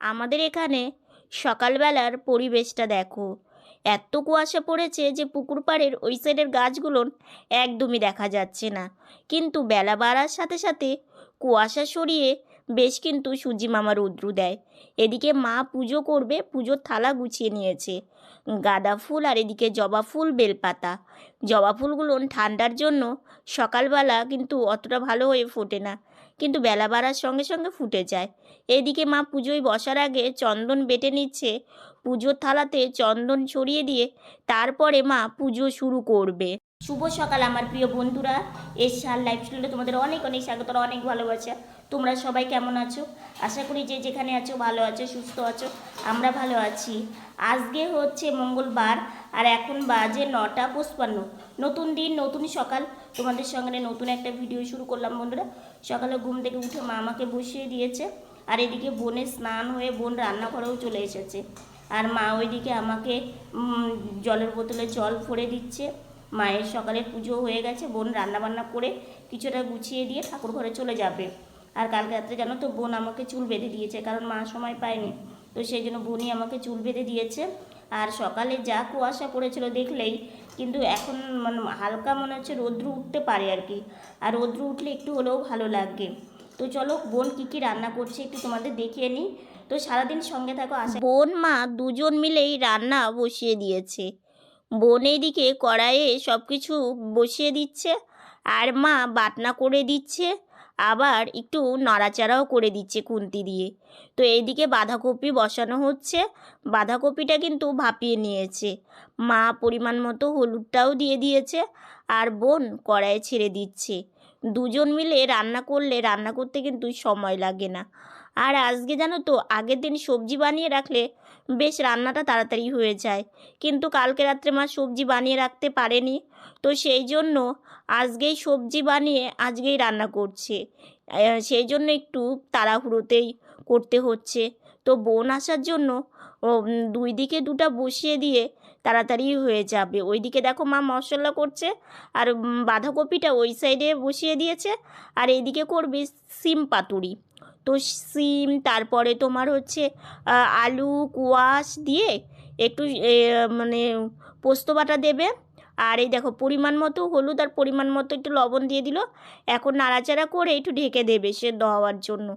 আমাদের এখানে সকালবেলার পরিবেশটা দেখো। এত কুয়াশা পড়েছে যে পুকুর পাড়ের ওই সাইডের গাছগুলোর একদমই দেখা যাচ্ছে না। কিন্তু বেলা বাড়ার সাথে সাথে কুয়াশা সরিয়ে বেশ কিন্তু সুজি মামা রৌদ্র দেয়। এদিকে মা পুজো করবে, পুজোর থালা গুছিয়ে নিয়েছে। গাঁদা ফুল আর এদিকে জবা ফুল, বেলপাতা। জবা ফুলগুলো ঠান্ডার জন্য সকালবেলা কিন্তু অতটা ভালো হয়ে ফোটে না। কিন্তু বেলা বাড়ার সঙ্গে সঙ্গে ফুটে যায়। এদিকে মা পুজোয় বসার আগে চন্দন বেটে নিচ্ছে। পুজোর থালাতে চন্দন ছড়িয়ে দিয়ে তারপরে মা পুজো শুরু করবে। শুভ সকাল আমার প্রিয় বন্ধুরা। এসছে আর লাইফ স্টাইলে তোমাদের অনেক অনেক স্বাগত অনেক ভালোবাসা। তোমরা সবাই কেমন আছো? আশা করি যে যেখানে আছো ভালো আছো, সুস্থ আছো। আমরা ভালো আছি। আজকে হচ্ছে মঙ্গলবার, আর এখন বাজে নটা পঁচপান্ন। নতুন দিন, নতুন সকাল। তোমাদের সঙ্গে নতুন একটা ভিডিও শুরু করলাম বন্ধুরা। সকালে ঘুম থেকে উঠে মা আমাকে বসিয়ে দিয়েছে। আর এদিকে বোনের স্নান হয়ে বোন রান্নাঘরেও চলে এসেছে। আর মা ওইদিকে আমাকে জলের বোতলে জল ভরে দিচ্ছে। মায়ের সকালে পুজো হয়ে গেছে, বোন রান্নাবান্না করে কিছুটা গুছিয়ে দিয়ে ঠাকুর ঘরে চলে যাবে। আর কালকে রাত্রে জানো তো, বোন আমাকে চুল বেঁধে দিয়েছে, কারণ মা সময় পায়নি। তো সেই জন্য বোনই আমাকে চুল বেঁধে দিয়েছে। আর সকালে যা কুয়াশা পড়েছিল দেখলেই কিন্তু এখন মানে হালকা মনে হচ্ছে রৌদ্র উঠতে পারে আর কি। আর রৌদ্র উঠলে একটু হলেও ভালো লাগবে তো চলো, বোন কী কী রান্না করছে একটু তোমাদের দেখিয়ে নিই। তো সারাদিন সঙ্গে থাকো, আশা বোন, মা দুজন মিলেই রান্না বসিয়ে দিয়েছে। বোন এইদিকে কড়াইয়ে সব কিছু বসিয়ে দিচ্ছে, আর মা বাটনা করে দিচ্ছে। আবার একটু নাড়াচাড়াও করে দিচ্ছে খুন্তি দিয়ে। তো এইদিকে বাঁধাকপি বসানো হচ্ছে। বাঁধাকপিটা কিন্তু ভাপিয়ে নিয়েছে। মা পরিমাণ মতো হলুদটাও দিয়ে দিয়েছে আর বোন কড়াইয়ে ছেড়ে দিচ্ছে। দুজন মিলে রান্না করলে রান্না করতে কিন্তু সময় লাগে না। আর আজকে জানো তো, আগের দিন সবজি বানিয়ে রাখলে বেশ রান্নাটা তাড়াতাড়ি হয়ে যায়। কিন্তু কালকে রাত্রে মা সবজি বানিয়ে রাখতে পারেনি। তো সেই জন্য আজকেই সবজি বানিয়ে আজকেই রান্না করছে। সেই জন্য একটু তাড়াহুড়োতেই করতে হচ্ছে। তো বোন আসার জন্য দুই দিকে দুটা বসিয়ে দিয়ে তাড়াতাড়ি হয়ে যাবে। ওইদিকে দেখো মা মশলা করছে আর বাঁধাকপিটা ওই সাইডে বসিয়ে দিয়েছে আর এইদিকে করবে সিম পাতুরি। তো সিম, তারপরে তোমার হচ্ছে আলু, কুয়াশ দিয়ে একটু মানে পোস্ত বাটা দেবে। আর এই দেখো পরিমাণ মতো হলুদ আর পরিমাণ মতো একটু লবণ দিয়ে দিল। এখন নাড়াচাড়া করে একটু ঢেকে দেবে সেদ্ধ হওয়ার জন্য।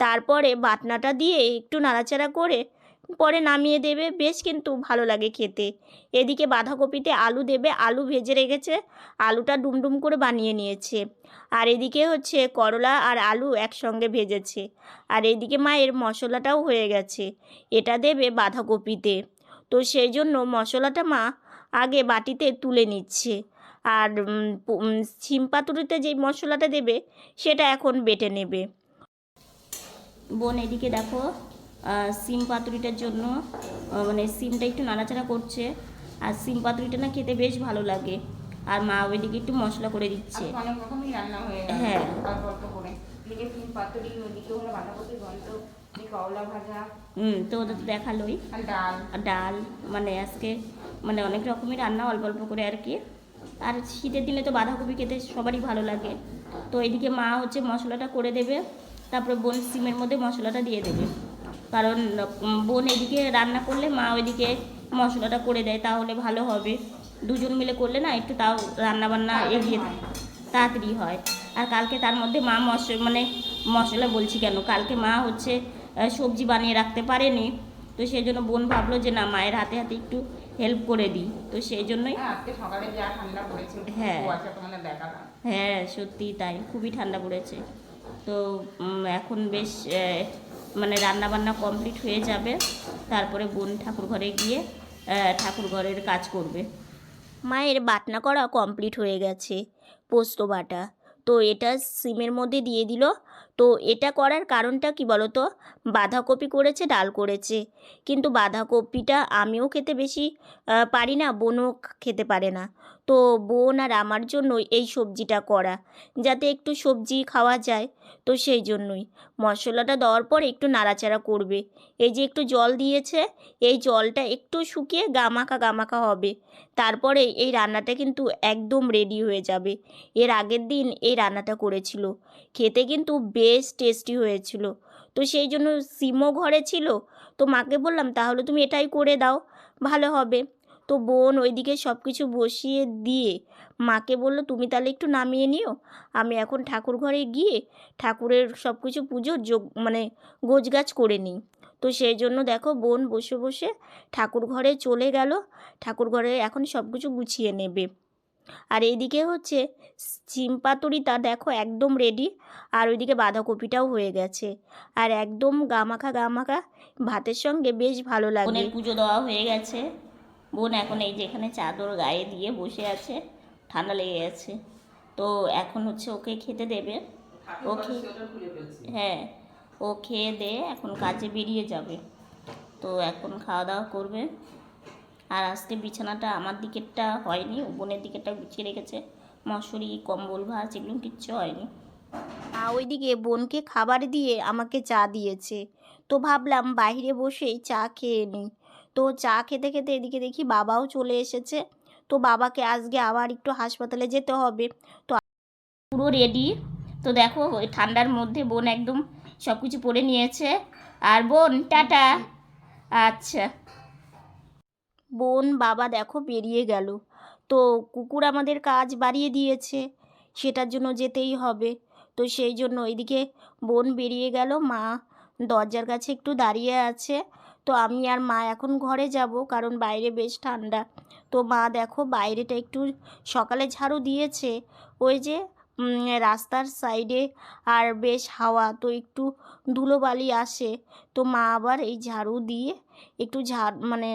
তারপরে বাটনাটা দিয়ে একটু নাড়াচাড়া করে পরে নামিয়ে দেবে। বেশ কিন্তু ভালো লাগে খেতে। এদিকে বাঁধাকপিতে আলু দেবে। আলু ভেজে রেখেছে। আলুটা ডুমডুম করে বানিয়ে নিয়েছে। আর এদিকে হচ্ছে করলা আর আলু একসঙ্গে ভেজেছে। আর এদিকে মায়ের মশলাটাও হয়ে গেছে। এটা দেবে বাঁধাকপিতে। তো সেই জন্য মশলাটা মা আগে বাটিতে তুলে নিচ্ছে। আর সিম পাতুরিতে যেই মশলাটা দেবে সেটা এখন বেটে নেবে। বোন এদিকে দেখো সিম পাতুরিটার জন্য মানে সিমটা একটু নাড়াচাড়া করছে। আর সিম পাতুরিটা না খেতে বেশ ভালো লাগে। আর মা ওইদিকে একটু মশলা করে দিচ্ছে। অনেক রকমই রান্না হয়ে হ্যাঁ। অল্প অল্প করে। এদিকে তিন পাতুরি ওদিকে হলো বাঁধাকপি গন্ধ এদিকে করলা ভাজা। হুম তো ওদের দেখালোই। ডাল। ডাল মানে আজকে মানে অনেক রকমই রান্না অল্প অল্প করে আর কি। আর শীতের দিনে তো বাঁধাকপি খেতে সবারই ভালো লাগে। তো এদিকে মা হচ্ছে মশলাটা করে দেবে তারপরে বোন সিমের মধ্যে মশলাটা দিয়ে দেবে। কারণ বোন এদিকে রান্না করলে মা ওইদিকে মশলাটা করে দেয় তাহলে ভালো হবে। দুজন মিলে করলে না একটু তাও রান্না বান্না এগিয়ে তাড়াতাড়ি হয়। আর কালকে তার মধ্যে মা মশ মানে মশলা বলছি কেন কালকে মা হচ্ছে সবজি বানিয়ে রাখতে পারেনি। তো সেই জন্য বোন ভাবলো যে না মায়ের হাতে হাতে একটু হেল্প করে দিই। তো সেই জন্যই হ্যাঁ আজকে সকালে যা ঠান্ডা পড়েছে হ্যাঁ। দেখালাম। হ্যাঁ সত্যি তাই খুবই ঠান্ডা পড়েছে। তো এখন বেশ মানে রান্না বান্না কমপ্লিট হয়ে যাবে। তারপরে বোন ঠাকুর ঘরে গিয়ে ঠাকুর ঘরের কাজ করবে। মায়ের বাটনা করা কমপ্লিট হয়ে গেছে পোস্ত বাটা। তো এটা সিমের মধ্যে দিয়ে দিল তো এটা করার কারণটা কি বলো তো বাঁধাকপি করেছে, ডাল করেছে। কিন্তু বাঁধাকপিটা আমিও খেতে বেশি পারি না, বোনও খেতে পারে না। তো বোন আর আমার জন্য এই সবজিটা করা, যাতে একটু সবজি খাওয়া যায়। তো সেই জন্যই। মশলাটা দেওয়ার পর একটু নাড়াচাড়া করবে। এই যে একটু জল দিয়েছে, এই জলটা একটু শুকিয়ে গামাখা গামাখা হবে। তারপরে এই রান্নাটা কিন্তু একদম রেডি হয়ে যাবে। এর আগের দিন এই রান্নাটা করেছিল। খেতে কিন্তু বেশ টেস্টি হয়েছিল। তো সেই জন্য সিমও ঘরে ছিল। তো মাকে বললাম, তাহলে তুমি এটাই করে দাও, ভালো হবে। তো বোন ওইদিকে সব কিছু বসিয়ে দিয়ে মাকে বলল, তুমি তাহলে একটু নামিয়ে নিও। আমি এখন ঠাকুর ঘরে গিয়ে ঠাকুরের সব কিছু পুজোর যোগ মানে গোছগাছ করে নিই। তো সেই জন্য দেখো বোন বসে বসে ঠাকুর ঘরে চলে গেল। ঠাকুর ঘরে এখন সব কিছু গুছিয়ে নেবে। আর এইদিকে হচ্ছে সিম পাতুরিটা দেখো একদম রেডি আর ওইদিকে বাঁধাকপিটাও হয়ে গেছে। আর একদম গামাখা গামাখা ভাতের সঙ্গে বেশ ভালো লাগে। পুজো দেওয়া হয়ে গেছে। বোন এখন এই যে এখানে চাদর গায়ে দিয়ে বসে আছে ঠান্ডা লেগে গেছে। তো এখন হচ্ছে ওকে খেতে দেবে। ও খেয়ে হ্যাঁ ও খেয়ে দে এখন কাজে বেরিয়ে যাবে। তো এখন খাওয়া দাওয়া করবে। আর আজকে বিছানাটা আমার দিকেরটা হয়নি বোনের দিকেরটা গুছিয়ে রেখেছে। মশুরি কম্বল ভাজ এগুলো কিচ্ছু হয়নি। আর ওইদিকে বোনকে খাবার দিয়ে আমাকে চা দিয়েছে। তো ভাবলাম বাইরে বসেই চা খেয়ে নিই। তো চা খেতে খেতে এদিকে দেখি বাবাও চলে এসেছে। তো বাবাকে আজকে আবার একটু হাসপাতালে যেতে হবে। তো পুরো রেডি তো দেখো ঠান্ডার মধ্যে বোন একদম সব কিছু পরে নিয়েছে। আর বোন, টাটা। আচ্ছা। বোন, বাবা দেখো বেরিয়ে গেল। তো কুকুর আমাদের কাজ বাড়িয়ে দিয়েছে। সেটার জন্য যেতেই হবে। তো সেই জন্য ওইদিকে বোন বেরিয়ে গেল। মা দরজার কাছে একটু দাঁড়িয়ে আছে। তো আমি আর মা এখন ঘরে যাব, কারণ বাইরে বেশ ঠান্ডা। তো মা দেখো বাইরেটা একটু সকালে ঝাড়ু দিয়েছে। ওই যে রাস্তার সাইডে আর বেশ হাওয়া, তো একটু ধুলোবালি আসে। তো মা আবার এই ঝাড়ু দিয়ে একটু ঝাড় মানে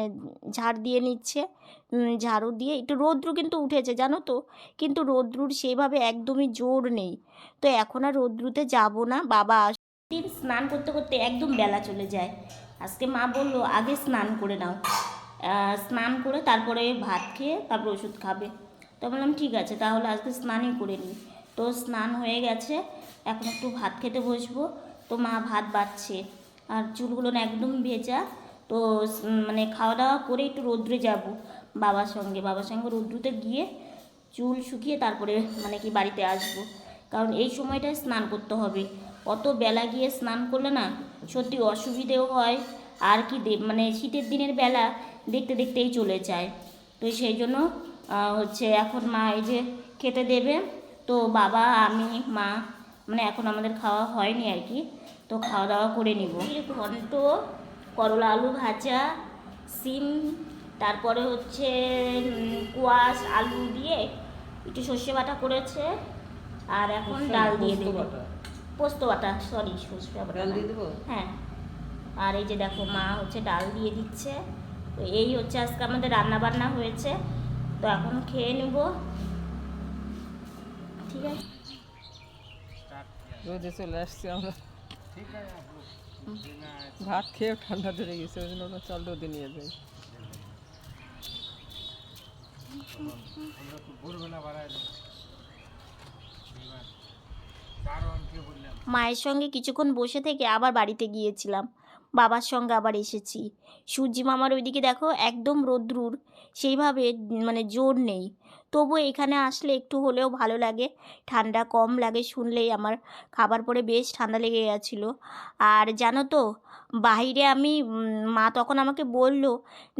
ঝাড় দিয়ে নিচ্ছে। ঝাড়ু দিয়ে একটু রৌদ্র কিন্তু উঠেছে, জানো তো? কিন্তু রৌদ্রুর সেইভাবে একদমই জোর নেই। তো এখন আর রৌদ্রুতে যাব না। বাবা আস দিন স্নান করতে করতে একদম বেলা চলে যায়। আজকে মা বলল, আগে স্নান করে নাও। স্নান করে তারপরে ভাত খেয়ে তারপর ওষুধ খাবে। তো বললাম, ঠিক আছে, তাহলে আজকে স্নানই করে নিই। তো স্নান হয়ে গেছে, এখন একটু ভাত খেতে বসবো। তো মা ভাত বাড়ছে, আর চুলগুলো না একদম ভেজা। তো মানে খাওয়া দাওয়া করে একটু রৌদ্রে যাব বাবার সঙ্গে। বাবার সঙ্গে রৌদ্রুতে গিয়ে চুল শুকিয়ে তারপরে মানে কি বাড়িতে আসব। কারণ এই সময়টায় স্নান করতে হবে। অত বেলা গিয়ে স্নান করলে না সত্যি অসুবিধেও হয়। আর কি মানে শীতের দিনের বেলা দেখতে দেখতেই চলে যায়। তো সেই জন্য হচ্ছে এখন মা এই যে খেতে দেবে তো বাবা আমি মা মানে এখন আমাদের খাওয়া হয়নি আর কি তো খাওয়া দাওয়া করে নিব। ঘন্ট করলা আলু ভাজা সিম তারপরে হচ্ছে কোয়াশ আলু দিয়ে একটু সর্ষে বাটা করেছে আর এখন ডাল দিয়ে দেবে। পোস্ত বাটা সরি সর্ষে বাটা ডাল দিয়ে দেবো? হ্যাঁ। আর এই যে দেখো মা হচ্ছে ডাল দিয়ে দিচ্ছে। তো এই হচ্ছে আজকে আমাদের রান্না বান্না হয়েছে। তো এখন খেয়ে নেব। ঠিক আছে? রোদে চলে আসছি আমরা। ভাত খেয়ে ঠান্ডা ধরে গেছে ওই জন্য চল রোদে নিয়ে যাই। মায়ের সঙ্গে কিছুক্ষণ বসে থেকে আবার বাড়িতে গিয়েছিলাম। বাবার সঙ্গে আবার এসেছি। সূর্যি মামার ওইদিকে দেখো একদম রোদ্রুর, সেইভাবে মানে জোর নেই। তবু এখানে আসলে একটু হলেও ভালো লাগে। ঠান্ডা কম লাগে শুনলেই আমার খাবার পরে বেশ ঠান্ডা লেগে গেছিল। আর জানো তো বাইরে আমি মা তখন আমাকে বলল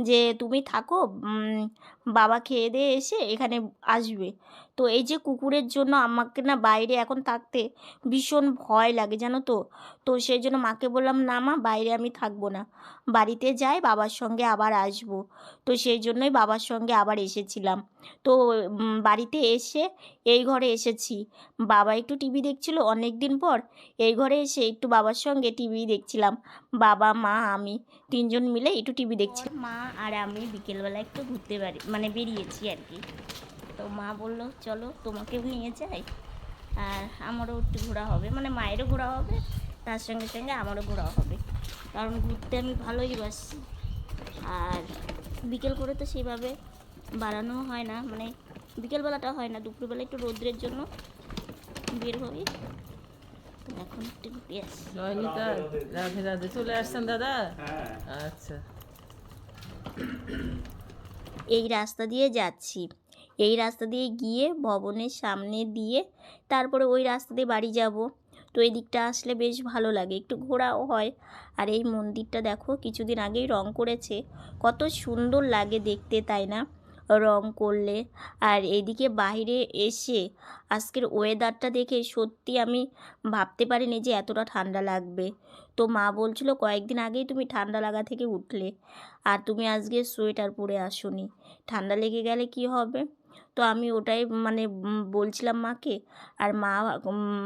যে, তুমি থাকো বাবা খেয়ে দিয়ে এসে এখানে আসবে। তো এই যে কুকুরের জন্য আমাকে না বাইরে এখন থাকতে ভীষণ ভয় লাগে, জানো তো? তো সেই জন্য মাকে বললাম, না মা, বাইরে আমি থাকব না। বাড়িতে যাই, বাবার সঙ্গে আবার আসব। তো সেই জন্যই বাবার সঙ্গে আবার এসেছিলাম। তো বাড়িতে এসে এই ঘরে এসেছি। বাবা একটু টিভি দেখছিল অনেক দিন পর। এই ঘরে এসে একটু বাবার সঙ্গে টিভি দেখছিলাম। বাবা, মা, আমি তিনজন মিলে একটু টিভি দেখছি মা আর আমি বিকেলবেলা একটু ঘুরতে পারি মানে বেরিয়েছি আর কি। তো মা বলল চলো তোমাকেও নিয়ে যাই। আর আমারও একটু ঘোরা হবে মানে মায়েরও ঘোরা হবে তার সঙ্গে সঙ্গে আমারও ঘোরা হবে। কারণ ঘুরতে আমি ভালোই বাসি। আর বিকেল করে তো সেভাবে বাড়ানো হয় না মানে বিকেলবেলাটা হয় না দুপুরবেলা একটু রৌদ্রের জন্য বের হই। এখন একটু ঘুরে আসি। জয়নিতা রাধে রাধে চলে আসছেন দাদা? আচ্ছা। এই রাস্তা দিয়ে যাচ্ছি। এই রাস্তা দিয়ে গিয়ে ভবনের সামনে দিয়ে তারপরে ওই রাস্তা দিয়ে বাড়ি যাব। তো এই দিকটা আসলে বেশ ভালো লাগে, একটু ঘোরাও হয়। আর এই মন্দিরটা দেখো, কিছুদিন আগেই রং করেছে। কত সুন্দর লাগে দেখতে, তাই না? রং করলে। আর এদিকে বাইরে এসে আজকের ওয়েদারটা দেখে সত্যি আমি ভাবতে পারিনি যে এতটা ঠান্ডা লাগবে। তো মা বলছিল, কয়েকদিন আগেই তুমি ঠান্ডা লাগা থেকে উঠলে। আর তুমি আজকে সোয়েটার পরে আসোনি। ঠান্ডা লেগে গেলে কি হবে? তো আমি ওটাই মানে বলছিলাম মাকে। আর মা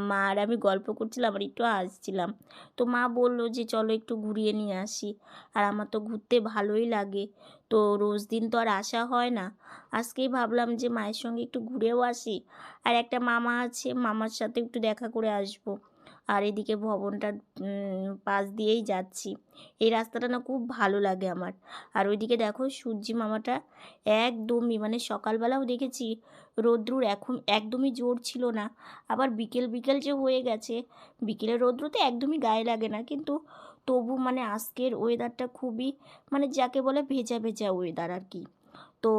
মা আর আমি গল্প করছিলাম আর একটু আসছিলাম। তো মা বলল যে, চলো একটু ঘুরিয়ে নিয়ে আসি। আর আমার তো ঘুরতে ভালোই লাগে। তো রোজ দিন তো আর আসা হয় না। আজকেই ভাবলাম যে, মায়ের সঙ্গে একটু ঘুরেও আসি। আর একটা মামা আছে, মামার সাথে একটু দেখা করে আসব। আর এদিকে ভবনটার উম, পাশ দিয়েই যাচ্ছি। এই রাস্তাটা না খুব ভালো লাগে আমার। আর ওইদিকে দেখো সূর্যি মামাটা একদমই মানে সকালবেলাও দেখেছি রৌদ্রুর এখন একদমই জোর ছিল না। আবার বিকেল বিকেল যে হয়ে গেছে বিকেলের তো একদমই গায়ে লাগে না। কিন্তু তবু মানে আজকের ওয়েদারটা খুবই মানে যাকে বলে ভেজা ভেজা ওয়েদার আর কি। তো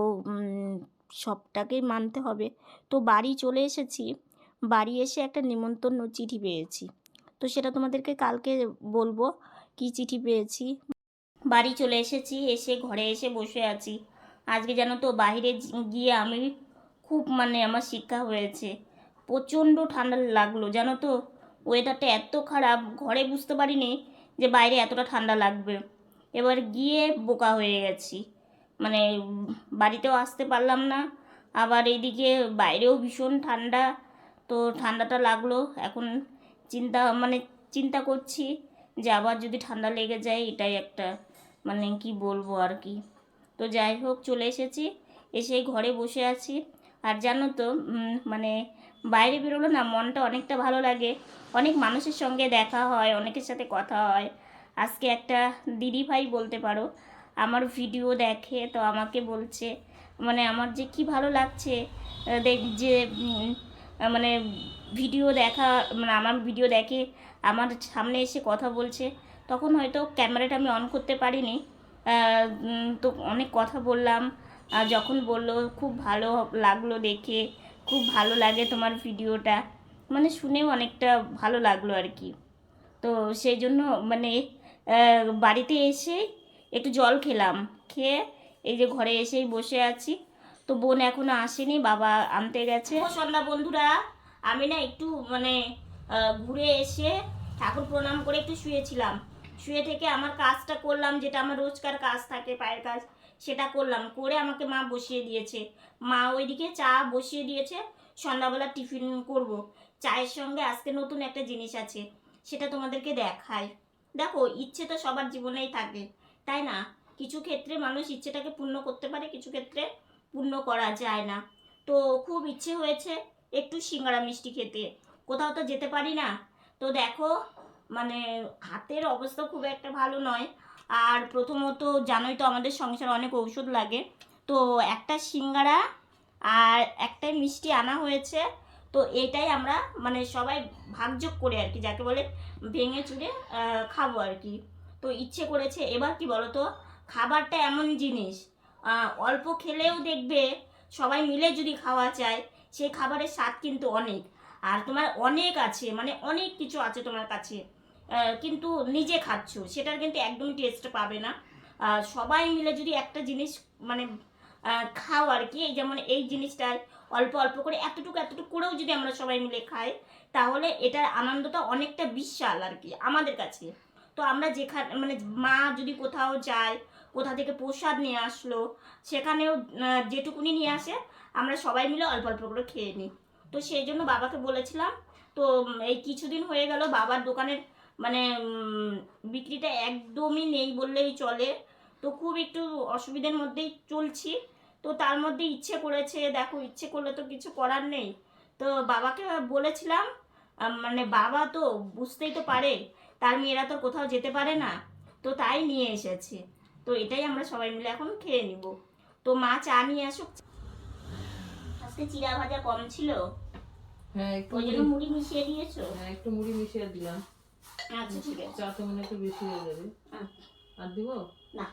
সবটাকেই মানতে হবে। তো বাড়ি চলে এসেছি। বাড়ি এসে একটা নিমন্ত্রণ চিঠি পেয়েছি। তো সেটা তোমাদেরকে কালকে বলব, কি চিঠি পেয়েছি। বাড়ি চলে এসেছি, এসে ঘরে এসে বসে আছি। আজকে জানো তো বাইরে জি- গিয়ে আমি খুব মানে আমার শিক্ষা হয়েছে। প্রচণ্ড ঠান্ডা লাগল, জানো তো? ওয়েদারটা এত খারাপ, ঘরে বুঝতে পারিনি যে বাইরে এতটা ঠান্ডা লাগবে। এবার গিয়ে বোকা হয়ে গেছি। মানে বাড়িতেও আসতে পারলাম না, আবার এইদিকে বাইরেও ভীষণ ঠান্ডা। তো ঠান্ডাটা লাগল, এখন চিন্তা মানে চিন্তা করছি যে আবার যদি ঠান্ডা লেগে যায় এটাই একটা মানে কি বলব আর কি। তো যাই হোক, চলে এসেছি, এসে ঘরে বসে আছি। আর জানো তো মানে বাইরে বেরোলো না মনটা অনেকটা ভালো লাগে। অনেক মানুষের সঙ্গে দেখা হয়, অনেকের সাথে কথা হয়। আজকে একটা দিদি ভাই বলতে পারো, আমার ভিডিও দেখে তো আমাকে বলছে মানে আমার যে কি ভালো লাগছে দেখ, যে মানে ভিডিও দেখা মানে আমার ভিডিও দেখে আমার সামনে এসে কথা বলছে। তখন হয়তো ক্যামেরাটা আমি অন করতে পারিনি। তো অনেক কথা বললাম। যখন বলল, খুব ভালো লাগল দেখে, খুব ভালো লাগে তোমার ভিডিওটা মানে শুনেও অনেকটা ভালো লাগল আর কি। তো সেই জন্য মানে বাড়িতে এসে একটু জল খেলাম। খেয়ে এই যে ঘরে এসেই বসে আছি। তো বোন এখনও আসেনি, বাবা আনতে গেছে। সন্ধ্যা বন্ধুরা, আমি না একটু মানে ঘুরে এসে ঠাকুর প্রণাম করে একটু শুয়েছিলাম। শুয়ে থেকে আমার কাজটা করলাম, যেটা আমার রোজকার কাজ থাকে, পায়ের কাজ, সেটা করলাম। করে আমাকে মা বসিয়ে দিয়েছে। মা ওইদিকে চা বসিয়ে দিয়েছে, সন্ধ্যাবেলা টিফিন করব। চায়ের সঙ্গে আজকে নতুন একটা জিনিস আছে, সেটা তোমাদেরকে দেখায় দেখো, ইচ্ছে তো সবার জীবনেই থাকে, তাই না? কিছু ক্ষেত্রে মানুষ ইচ্ছেটাকে পূর্ণ করতে পারে, কিছু ক্ষেত্রে পূর্ণ করা যায় না। তো খুব ইচ্ছে হয়েছে একটু সিঙ্গারা মিষ্টি খেতে। কোথাও তো যেতে পারি না। তো দেখো মানে হাতের অবস্থা খুব একটা ভালো নয়। আর প্রথমত জানোই তো আমাদের সংসারে অনেক ঔষধ লাগে। তো একটা সিঙ্গারা আর একটাই মিষ্টি আনা হয়েছে। তো এটাই আমরা মানে সবাই ভাগযোগ করে আর কি, যাকে বলে ভেঙে চুড়ে খাব আর কি। তো ইচ্ছে করেছে, এবার কি বলো তো খাবারটা এমন জিনিস অল্প খেলেও দেখবে সবাই মিলে যদি খাওয়া চায় সেই খাবারের স্বাদ কিন্তু অনেক। আর তোমার অনেক আছে মানে অনেক কিছু আছে তোমার কাছে কিন্তু নিজে খাচ্ছ, সেটার কিন্তু একদমই টেস্ট পাবে না। সবাই মিলে যদি একটা জিনিস মানে খাও আর কি যেমন এই জিনিসটায় অল্প অল্প করে, এতটুকু এতটুকু করেও যদি আমরা সবাই মিলে খাই, তাহলে এটার আনন্দটা অনেকটা বিশাল আর কি, আমাদের কাছে। তো আমরা যেখানে মানে মা যদি কোথাও যায় কোথা থেকে প্রসাদ নিয়ে আসলো, সেখানেও যেটুকুনি নিয়ে আসে, আমরা সবাই মিলে অল্প অল্প করে খেয়ে নিই। তো সেই জন্য বাবাকে বলেছিলাম, তো এই কিছুদিন হয়ে গেল, বাবার দোকানের মানে বিক্রিটা একদমই নেই বললেই চলে। তো খুব একটু অসুবিধার মধ্যেই চলছি। তো তার মধ্যে ইচ্ছে করেছে, দেখো, ইচ্ছে করলে তো কিছু করার নেই। তো বাবাকে বলেছিলাম মানে বাবা তো বুঝতেই তো পারে, তার মেয়েরা তো কোথাও যেতে পারে না। তো তাই নিয়ে এসেছে। তো এটাই আমরা সবাই মিলে এখন খেয়ে নিব। তো মা চা নিয়ে আসুক। আজকে চিরা ভাজা কম ছিল। হ্যাঁ একটু জন্য মুড়ি। মুড়ি মিশিয়ে দিয়েছ? হ্যাঁ একটু মুড়ি মিশিয়ে দিলাম। আচ্ছা ঠিক আছে। চা তো মনে একটু বেশি হয়ে যাবে। আর দিব? না।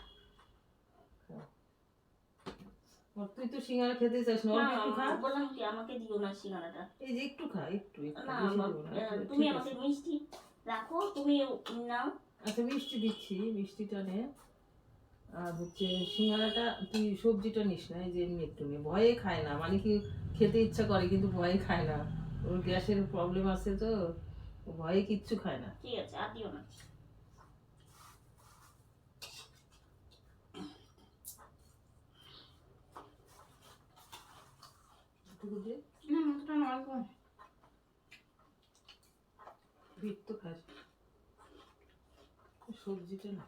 তুই তো সিঙ্গারা খেতে চাস না অল্প একটু খা। বললাম কি আমাকে দিও না সিঙ্গারাটা। এই যে একটু খা একটু তুমি আমাকে মিষ্টি রাখো তুমি নাও। আচ্ছা মিষ্টি দিচ্ছি মিষ্টিটা নে। আর হচ্ছে সিঙ্গারাটা তুই সবজিটা নিস না এই যে এমনি একটু নে ভয়ে খায় না মানে কি খেতে ইচ্ছা করে কিন্তু ভয়ে খায় না। ওর গ্যাসের প্রবলেম আছে তো ভয়ে কিচ্ছু খায় না। ঠিক আছে আর দিও না। সবজিটা না।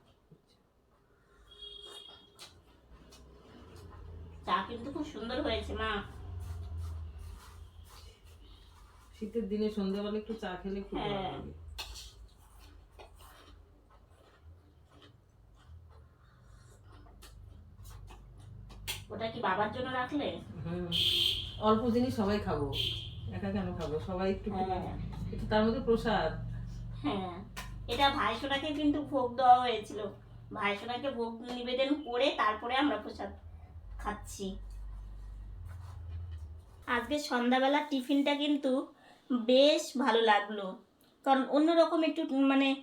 চা কিন্তু খুব সুন্দর হয়েছে মা। শীতের দিনে সন্ধ্যাবেলা একটু চা খেলে খুব ভালো হ্যাঁ। লাগে। ওটা কি বাবার জন্য রাখলে? হুম। অল্প জিনিস সবাই খাব। একা কেন খাব? সবাই একটু একটু হ্যাঁ। একটু তার মধ্যে প্রসাদ। হ্যাঁ। এটা ভাইসোনাকে কিন্তু ভোগ দেওয়া হয়েছিল। ভাইসোনাকে ভোগ নিবেদন করে তারপরে আমরা প্রসাদ খাচ্ছি। আজকে সন্ধ্যাবেলার টিফিনটা কিন্তু বেশ ভালো লাগল। কারণ অন্যরকম একটু মানে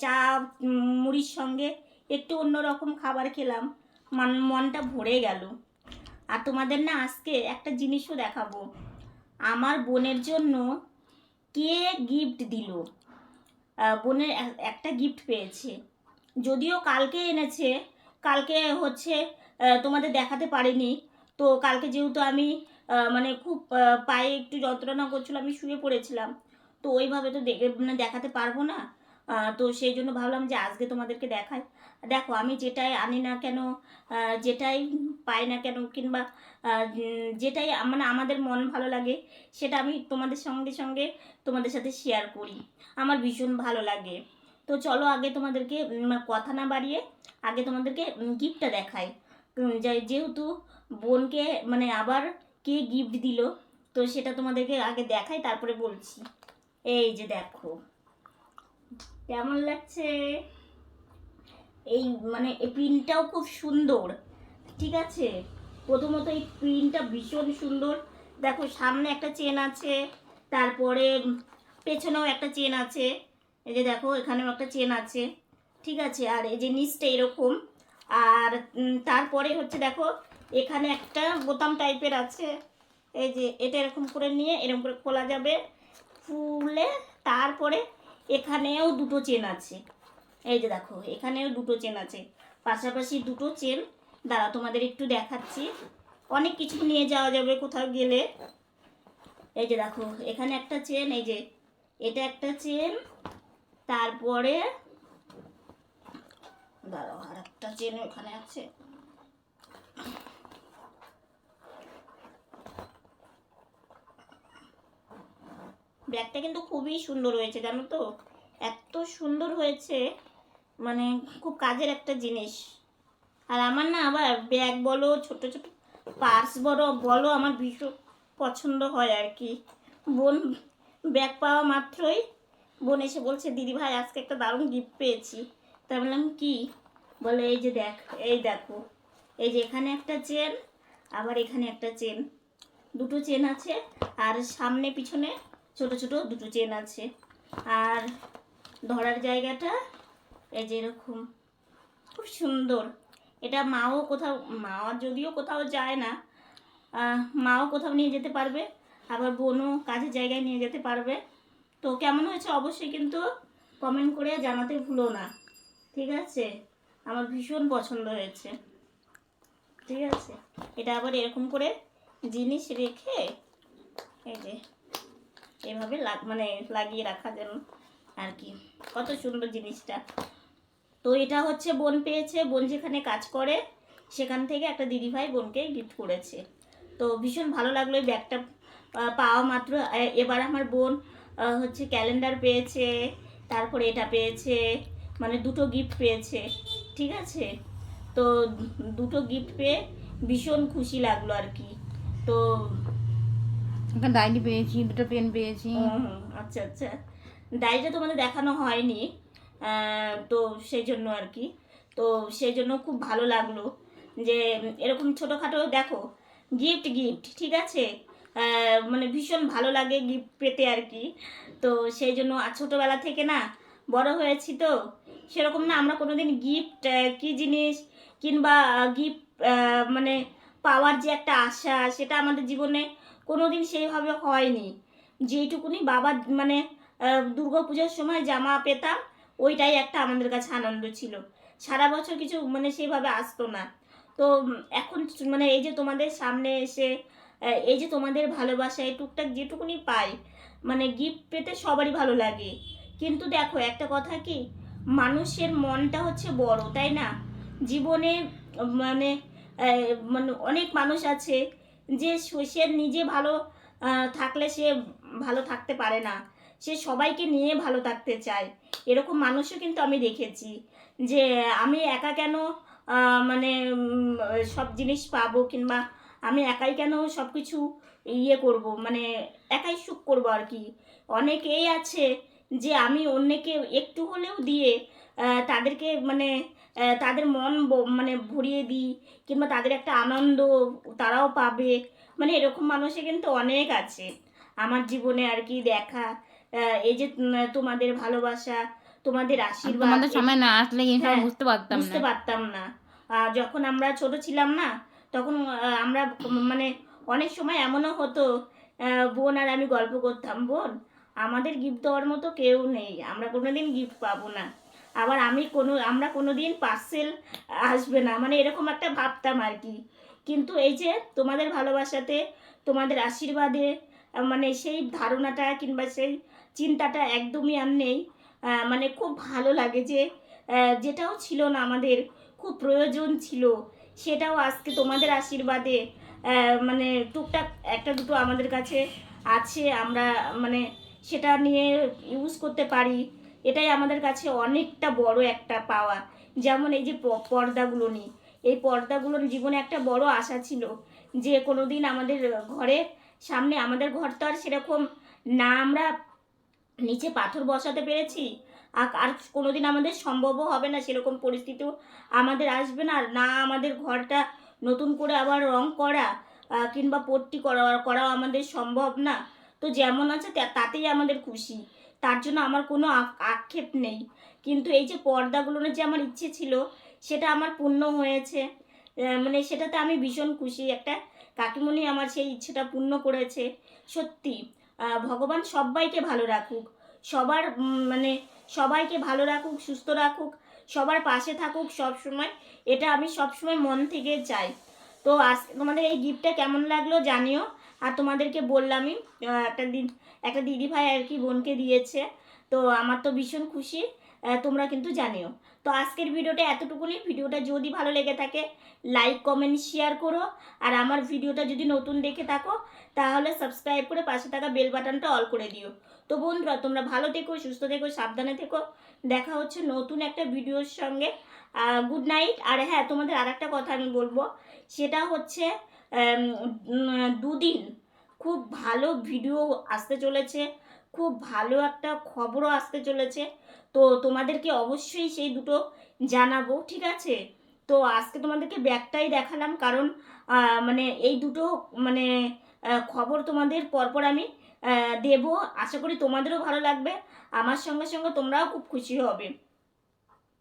চা, মুড়ির সঙ্গে একটু অন্যরকম খাবার খেলাম। মান, মনটা ভরে গেল। আর তোমাদের না আজকে একটা জিনিসও দেখাবো। আমার বোনের জন্য কে গিফট দিল। বোনের এক- একটা গিফট পেয়েছে। যদিও কালকে এনেছে কালকে হচ্ছে তোমাদের দেখাতে পারিনি। তো কালকে যেহেতু আমি মানে খুব পায়ে একটু যন্ত্রণা করছিল, আমি শুয়ে পড়েছিলাম। তো ওইভাবে তো দেখে মানে দেখাতে পারব না। তো সেই জন্য ভাবলাম যে আজকে তোমাদেরকে দেখাই। দেখো, আমি যেটাই আনি না কেন যেটাই পাই না কেন, কিংবা যেটাই মানে আমাদের মন ভালো লাগে, সেটা আমি তোমাদের সঙ্গে সঙ্গে তোমাদের সাথে শেয়ার করি। আমার ভীষণ ভালো লাগে। তো চলো আগে তোমাদেরকে কথা না বাড়িয়ে আগে তোমাদেরকে গিফটটা দেখাই। যেহেতু বোনকে মানে আবার কে গিফট দিল, তো সেটা তোমাদেরকে আগে দেখাই, তারপরে বলছি। এই যে দেখো, কেমন লাগছে? এই মানে এই প্রিন্টটাও খুব সুন্দর, ঠিক আছে? প্রথমত এই প্রিন্টটা ভীষণ সুন্দর। দেখো, সামনে একটা চেন আছে, তারপরে পেছনেও একটা চেন আছে। এই যে দেখো, এখানেও একটা চেন আছে। ঠিক আছে? আর এই যে নিচটা এরকম। আর তারপরে হচ্ছে দেখো, এখানে একটা বোতাম টাইপের আছে। এই যে, এটা এরকম করে নিয়ে এরকম করে খোলা যাবে। ফুলে তারপরে এখানেও দুটো চেন আছে। এই যে দেখো, এখানেও দুটো চেন আছে। পাশাপাশি দুটো চেন দাঁড়া তোমাদের একটু দেখাচ্ছি। অনেক কিছু নিয়ে যাওয়া যাবে কোথাও গেলে। এই যে দেখো, এখানে একটা চেন এই যে, এটা একটা চেন তারপরে, দাঁড়াও আর একটা চেন ওখানে আছে। ব্যাগটা কিন্তু খুবই সুন্দর হয়েছে, জানো তো? এত সুন্দর হয়েছে মানে খুব কাজের একটা জিনিস। আর আমার না আবার ব্যাগ বলো, ছোট ছোট পার্স বড় বলো, আমার ভীষণ পছন্দ হয় আর কি। বোন, ব্যাগ পাওয়া মাত্রই বোন এসে বলছে, দিদি ভাই, আজকে একটা দারুণ গিফট পেয়েছি। তা বললাম, কি? বলে, এই যে দেখ, এই দেখো, এই যে এখানে একটা চেন আবার এখানে একটা চেন দুটো চেন আছে, আর সামনে পিছনে ছোট ছোট দুটো চেন আছে। আর ধরার জায়গাটা, এই যে এরকম, খুব সুন্দর। এটা মাও কোথাও মা যদিও কোথাও যায় না মাও কোথাও নিয়ে যেতে পারবে, আবার বোনও কাজের জায়গায় নিয়ে যেতে পারবে। তো কেমন হয়েছে অবশ্যই কিন্তু কমেন্ট করে জানাতে ভুলো না। ঠিক আছে? আমার ভীষণ পছন্দ হয়েছে। ঠিক আছে? এটা আবার এরকম করে জিনিস রেখে এই যে এভাবে মানে লাগিয়ে রাখা যেন আর কি। কত সুন্দর জিনিসটা। তো এটা হচ্ছে বোন পেয়েছে। বোন যেখানে কাজ করে, সেখান থেকে একটা দিদিভাই বোনকে গিফট করেছে। তো ভীষণ ভালো লাগল এই ব্যাগটা পাওয়া মাত্র। এবার আমার বোন হচ্ছে ক্যালেন্ডার পেয়েছে তারপরে এটা পেয়েছে মানে দুটো গিফট পেয়েছে ঠিক আছে? তো দুটো গিফট পেয়ে ভীষণ খুশি লাগল আর কি। তো একটা ডায়েরি পেয়েছি দুটো পেন পেয়েছি। আচ্ছা আচ্ছা। ডায়েরিটা তোমাদের দেখানো হয়নি তো সেই জন্য আর কি। তো সেই জন্য খুব ভালো লাগল যে এরকম ছোটোখাটো দেখো গিফট গিফট ঠিক আছে? মানে ভীষণ ভালো লাগে গিফট পেতে আর কি। তো সেই জন্য ছোটোবেলা থেকে না বড় হয়েছি তো, সেরকম না আমরা কোনোদিন গিফট কি জিনিস কিংবা গিফট মানে পাওয়ার যে একটা আশা, সেটা আমাদের জীবনে কোনোদিন সেইভাবে হয়নি। যেইটুকুনি বাবা মানে দুর্গা পুজোর সময় জামা পেতাম, ওইটাই একটা আমাদের কাছে আনন্দ ছিল। সারা বছর কিছু মানে সেইভাবে আসতো না। তো এখন মানে এই যে তোমাদের সামনে এসে এই যে তোমাদের ভালোবাসা এই টুকটাক যেটুকুনি পাই মানে গিফট পেতে সবারই ভালো লাগে। কিন্তু দেখো, একটা কথা কি? মানুষের মনটা হচ্ছে বড়, তাই না? জীবনে মানে মানে অনেক মানুষ আছে যে সে নিজে ভালো থাকলে সে ভালো থাকতে পারে না। সে সবাইকে নিয়ে ভালো থাকতে চায়। এরকম মানুষও কিন্তু আমি দেখেছি যে আমি একা কেন মানে সব জিনিস পাবো কিংবা আমি একাই কেন সব কিছু ইয়ে করব? মানে একাই সুখ করব আর কি। অনেকেই আছে যে আমি অন্যকে একটু হলেও দিয়ে তাদেরকে মানে তাদের মন মানে ভরিয়ে দিই কিংবা তাদের একটা আনন্দ তারাও পাবে। মানে এরকম মানুষে কিন্তু অনেক আছে আমার জীবনে আর কি দেখা। এই যে তোমাদের ভালোবাসা তোমাদের আশীর্বাদ সময় না আসলে হ্যাঁ, বুঝতে পারতাম বুঝতে না পারতাম না। আর যখন আমরা ছোট ছিলাম না তখন আমরা মানে অনেক সময় এমনও হতো বোন আর আমি গল্প করতাম, বোন, আমাদের গিফট দেওয়ার মতো কেউ নেই, আমরা কোনো দিন গিফট পাবো না। আবার আমি কোনো, আমরা কোনো দিন পার্সেল আসবে না। মানে এরকম একটা ভাবতাম আর কি। কিন্তু এই যে তোমাদের ভালোবাসাতে, তোমাদের আশীর্বাদে মানে সেই ধারণাটা কিংবা সেই চিন্তাটা একদমই আর নেই। মানে খুব ভালো লাগে যে যেটাও ছিল না আমাদের, খুব প্রয়োজন ছিল। সেটাও আজকে তোমাদের আশীর্বাদে মানে টুকটাক একটা দুটো আমাদের কাছে আছে, আমরা মানে সেটা নিয়ে ইউজ করতে পারি। এটাই আমাদের কাছে অনেকটা বড় একটা পাওয়া। যেমন এই যে পর্দাগুলো নিই এই পর্দাগুলোর জীবনে একটা বড় আশা ছিল যে কোনো দিন আমাদের ঘরে, সামনে আমাদের ঘর তো আর সেরকম না। আমরা নিচে পাথর বসাতে পেরেছি আর- আর কোনোদিন আমাদের সম্ভবও হবে না, সেরকম পরিস্থিতিও আমাদের আসবে না। না আমাদের ঘরটা নতুন করে আবার রং করা কিংবা পট্টি করা, করাও আমাদের সম্ভব না। তো যেমন আছে তাতেই আমাদের খুশি। তার জন্য আমার কোনো আক- আক্ষেপ নেই। কিন্তু এই যে পর্দাগুলোর যে আমার ইচ্ছে ছিল, সেটা আমার পূর্ণ হয়েছে। মানে সেটাতে আমি ভীষণ খুশি। একটা কাকিমণি আমার সেই ইচ্ছেটা পূর্ণ করেছে। সত্যি ভগবান সবাইকে ভালো রাখুক। সবার মানে সবাইকে ভালো রাখুক, সুস্থ রাখুক, সবার পাশে থাকুক সব সময় এটা আমি সব সময় মন থেকে চাই। তো আজ তোমাদের এই গিফটটা কেমন লাগল জানিও। আর তোমাদেরকে বললামই একটা দিন, একটা দিদিভাই আর কি বোনকে দিয়েছে। তো আমার তো ভীষণ খুশি তোমরা কিন্তু জানিও। তো আজকের ভিডিওটা এতটুকুনি। ভিডিওটা যদি ভালো লেগে থাকে লাইক কমেন্ট শেয়ার করো। আর আমার ভিডিওটা যদি নতুন দেখে থাকো, তাহলে সাবস্ক্রাইব করে পাশে থাকা বেল বাটনটা অল করে দিও। তো বন্ধুরা, তোমরা ভালো থেকো, সুস্থ থেকো, সাবধানে থেকো। দেখা হচ্ছে নতুন একটা ভিডিওর সঙ্গে। গুড নাইট আর হ্যাঁ তোমাদের আর একটা কথা আমি বলব। সেটা হচ্ছে দুদিন খুব ভালো ভিডিও আসতে চলেছে। খুব ভালো একটা খবরও আসতে চলেছে। তো তোমাদেরকে অবশ্যই সেই দুটো জানাব, ঠিক আছে? তো আজকে তোমাদেরকে ব্যাগটাই দেখালাম কারণ মানে এই দুটো মানে খবর তোমাদের পরপর আমি দেব। আশা করি তোমাদেরও ভালো লাগবে। আমার সঙ্গে সঙ্গে তোমরাও খুব খুশি হবে।